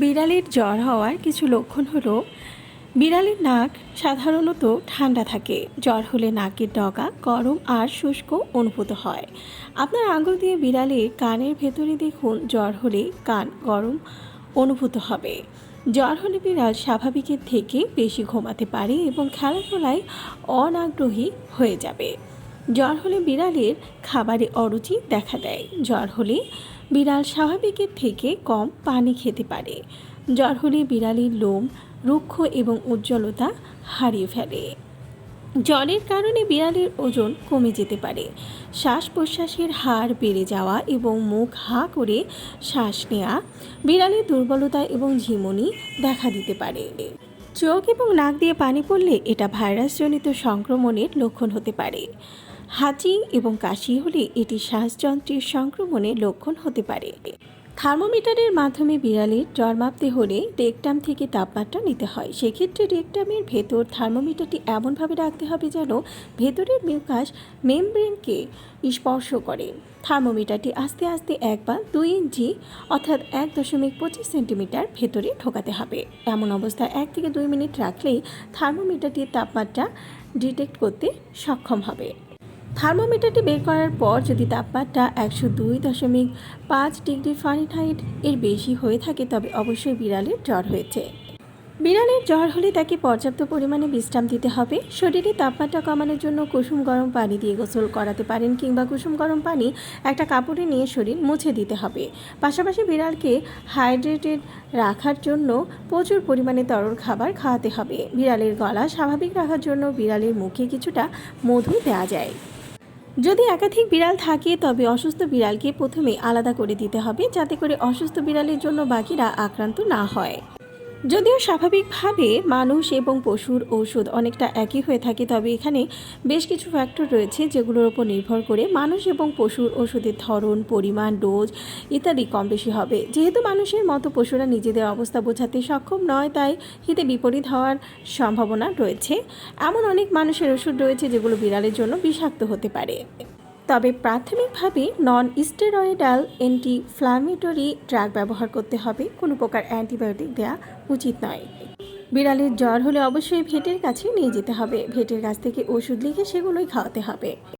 বিড়ালের জ্বর হওয়ার কিছু লক্ষণ হলো, বিড়ালের নাক সাধারণত ঠান্ডা থাকে। জ্বর হলে নাকের ডগা গরম আর শুষ্ক অনুভূত হয়। আপনার আঙুল দিয়ে বিড়ালের কানের ভেতরে দেখুন, জ্বর হলে কান গরম অনুভূত হবে। জ্বর হলে বিড়াল স্বাভাবিকের থেকে বেশি ঘুমাতে পারে এবং খেলাধুলায় অনাগ্রহী হয়ে যাবে। জ্বর হলে বিড়ালের খাবারে অরুচি দেখা দেয়। জ্বর হলে বিড়াল স্বাভাবিকের থেকে কম পানি খেতে পারে। জ্বর হলে বিড়ালের লোম, রুক্ষ এবং উজ্জ্বলতা হারিয়ে ফেলে। জ্বরের কারণে বিড়ালের ওজন কমে যেতে পারে। শ্বাস প্রশ্বাসের হার বেড়ে যাওয়া এবং মুখ হা করে শ্বাস নেওয়া বিড়ালের দুর্বলতা এবং ঝিমুনি দেখা দিতে পারে। চোখ এবং নাক দিয়ে পানি পড়লে এটা ভাইরাসজনিত সংক্রমণের লক্ষণ হতে পারে। হাঁচি এবং কাশি হলে এটি শ্বাসযন্ত্রের সংক্রমণের লক্ষণ হতে পারে। থার্মোমিটারের মাধ্যমে বিড়ালের জ্বর মাপতে হলে রেকটাম থেকে তাপমাত্রা নিতে হয়। সেক্ষেত্রে রেকটামের ভেতর থার্মোমিটারটি এমনভাবে রাখতে হবে যেন ভেতরের মিউকাস মেমব্রেনকে স্পর্শ করে। থার্মোমিটারটি আস্তে আস্তে এক বা দুই ইঞ্চি অর্থাৎ এক দশমিক পঁচিশ সেন্টিমিটার ভেতরে ঢোকাতে হবে। এমন অবস্থায় এক থেকে দুই মিনিট রাখলেই থার্মোমিটারটির তাপমাত্রা ডিটেক্ট করতে সক্ষম হবে। থার্মোমিটারটি বের করার পর যদি তাপমাত্রা একশো দুই দশমিক পাঁচ ডিগ্রি ফারেনহাইট এর বেশি হয়ে থাকে, তবে অবশ্যই বিড়ালের জ্বর হয়েছে। বিড়ালের জ্বর হলে তাকে পর্যাপ্ত পরিমাণে বিশ্রাম দিতে হবে। শরীরে তাপমাত্রা কমানোর জন্য কুসুম গরম পানি দিয়ে গোসল করাতে পারেন কিংবা কুসুম গরম পানি একটা কাপড়ে নিয়ে শরীর মুছে দিতে হবে। পাশাপাশি বিড়ালকে হাইড্রেটেড রাখার জন্য প্রচুর পরিমাণে তরল খাবার খাওয়াতে হবে। বিড়ালের গলা স্বাভাবিক রাখার জন্য বিড়ালের মুখে কিছুটা মধু দেওয়া যায়। যদি একাধিক বিড়াল থাকে, তবে অসুস্থ বিড়ালকে প্রথমে আলাদা করে দিতে হবে, যাতে করে অসুস্থ বিড়ালের জন্য বাকিরা আক্রান্ত না হয়। যদিও স্বাভাবিকভাবে মানুষ এবং পশুর ঔষধ অনেকটা একই হয়ে থাকে, তবে এখানে বেশ কিছু ফ্যাক্টর রয়েছে যেগুলোর ওপর নির্ভর করে মানুষ এবং পশুর ওষুধের ধরন, পরিমাণ ডোজ ইত্যাদি কম বেশি হবে। যেহেতু মানুষের মতো পশুরা নিজেদের অবস্থা বোঝাতে সক্ষম নয়, তাই হিতে বিপরীত হওয়ার সম্ভাবনা রয়েছে। এমন অনেক মানুষের ওষুধ রয়েছে যেগুলো বিড়ালের জন্য বিষাক্ত হতে পারে। তবে প্রাথমিকভাবে non steroidal anti inflammatory drug ব্যবহার করতে হবে। কোনো প্রকার অ্যান্টিবায়োটিক দেওয়া উচিত নয়। বিড়ালের জ্বর হলে অবশ্যই ভেটের কাছে নিয়ে যেতে হবে। ভেটের কাছ থেকে ওষুধ লিখে সেগুলোই খাওয়াতে হবে।